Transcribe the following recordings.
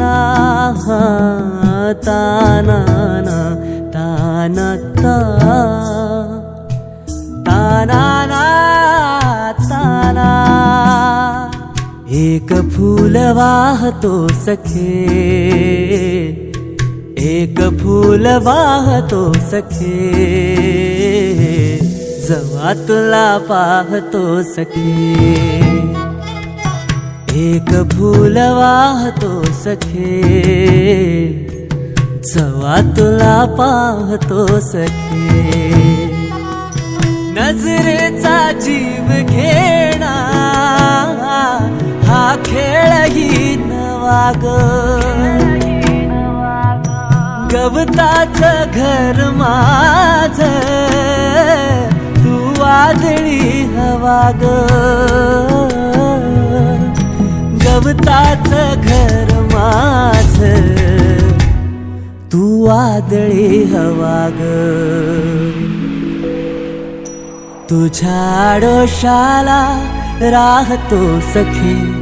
ताना ताना ना ताना ता ना ताना। एक फूल वाहतो सखे। एक फूल वाहतो सखे। जवा तुला पाहतो सखे। एक फूल वाहतो सखे जवा तुला पाहतो सखे. नजरेचा जीव घेणा हा खेळही नवाग गवताच घर माझ तू वादळी हवा ग गवताच घर माझ. तू वादळी हवा ग. तुझ्या आडोशाला राहतो सखे.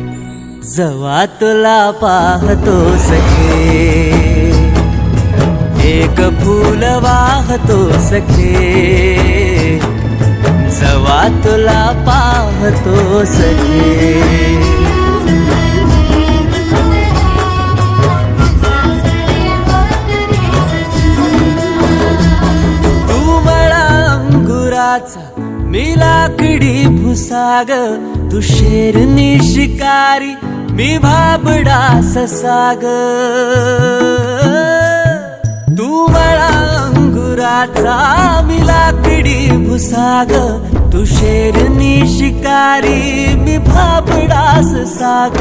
जवा तुला पाहतो सखे. एक फूल वाहतो सखे. जवा तुला पाहतो सखे. वाच मी लाकडी भुसाग तू शेरनी शिकारी मी भाबडा ससाग. तू मला अंगुराचा मी लाकडी भुसाग तू शेरनी शिकारी मी भाबडा ससाग.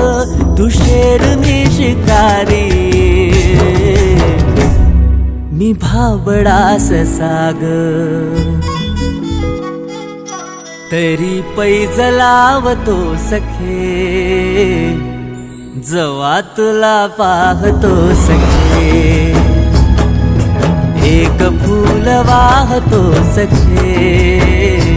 तू शेरनी शिकारी मी भाबडास साग तरी पैज लावतो सखे जवा तुला पाहतो सखे. एक फूल वाहतो सखे.